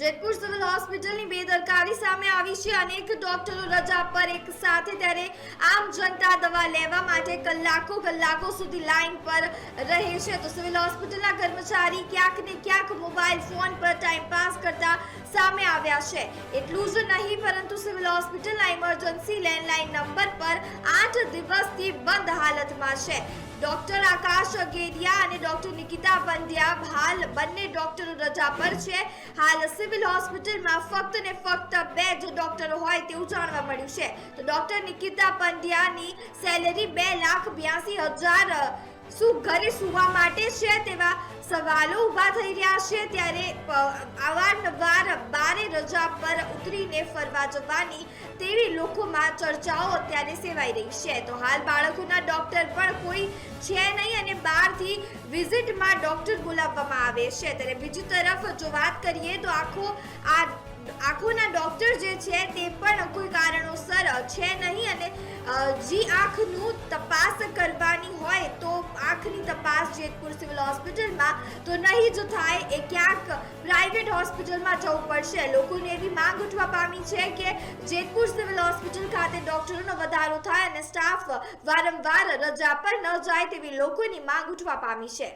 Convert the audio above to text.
Jetpur civil હોસ્પિટલની બેદરકારી સામે આવી છે. અનેક ડોક્ટરો રજા પર એક સાથે ત્યારે આમ જનતા દવા લેવા માટે કલાકો કલાકો સુધી લાઈન પર રહે છે. તો સિવિલ હોસ્પિટલના કર્મચારી ક્યાંક ને ક્યાંક મોબાઈલ ફોન પર ટાઈમ પાસ કરતા સામે આવ્યા છે. એટલું જ નહીં, પરંતુ સિવિલ હોસ્પિટલના ઇમરજન્સી લેન્ડલાઇન નંબર પર આઠ દિવસથી બંધ હાલતમાં છે. ડોક્ટર આકાશ ગેડિયા અને ડોક્ટર નિકિતા પંડ્યા, હાલ બંને ડોક્ટરો રજા પર છે. હાલ સિવિલ હોસ્પિટલમાં ફક્ત ને ફક્ત બે જ ડોક્ટરો હોય તેવું જાણવા મળ્યું છે. તો ડોક્ટર નિકિતા પંડ્યાની સેલેરી બે લાખ બ્યાસી હજાર શું ઘરે સુવા માટે છે તેવા સવાલો ઊભા થઈ રહ્યા છે ત્યારે અવારનવાર બારે રજા પર ઉતરીને ફરવા જવાની તેવી લોકોમાં ચર્ચાઓ અત્યારે સેવાઈ રહી છે. તો હાલ બાળકોના ડોક્ટર પણ કોઈ છે નહીં અને બહારથી વિઝિટમાં ડોક્ટર બોલાવવામાં આવે છે. ત્યારે બીજી તરફ જો વાત કરીએ તો આખો, આ, આંખોના ડોક્ટર જે છે તે પણ કોઈ કારણોસર છે નહીં અને જી આંખનું તપાસ કરવાની આંખની તપાસ જેતપુર સિવિલ હોસ્પિટલમાં તો નહીં જો થાય એ ક્યાંક પ્રાઇવેટ હોસ્પિટલમાં જવું પડશે. લોકોને એવી માંગ ઉઠવા પામી છે કે જેતપુર સિવિલ હોસ્પિટલ ખાતે ડોક્ટરોનો વધારો થાય અને સ્ટાફ વારંવાર રજા પર ન જાય તેવી લોકોની માંગ ઉઠવા પામી છે.